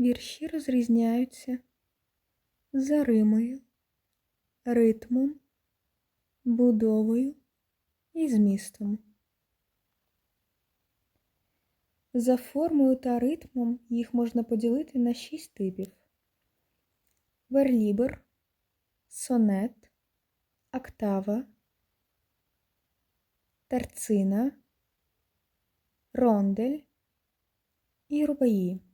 Вірші розрізняються за римою, ритмом, будовою і змістом. За формою та ритмом їх можна поділити на шість типів: верлібр, сонет, октава, терцина, рондель і рубаї.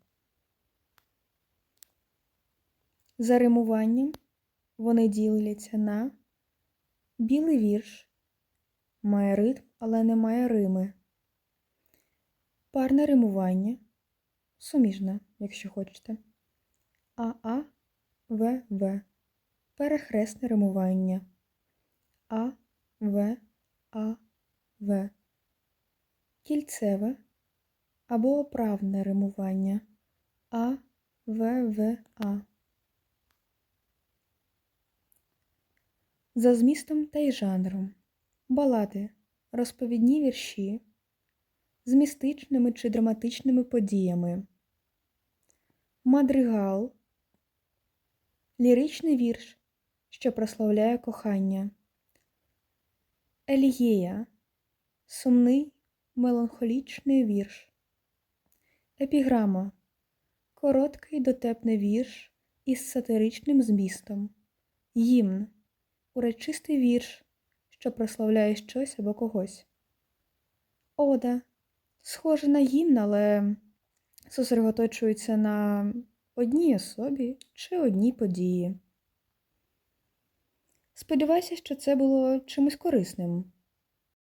За римуванням вони діляться на білий вірш, має ритм, але не має рими. Парне римування, суміжне, якщо хочете. АА, ВВ. Перехресне римування. А, В, А, В. Кільцеве або оправне римування. А, В, В, А. За змістом та й жанром. Балади, розповідні вірші з містичними чи драматичними подіями. Мадригал ліричний вірш, що прославляє кохання. Елігія сумний меланхолічний вірш. Епіграма короткий дотепний вірш із сатиричним змістом. Гімн урочистий вірш, що прославляє щось або когось. Ода схоже на гімн, але зосередоточується на одній особі чи одній події. Сподіваюся, що це було чимось корисним.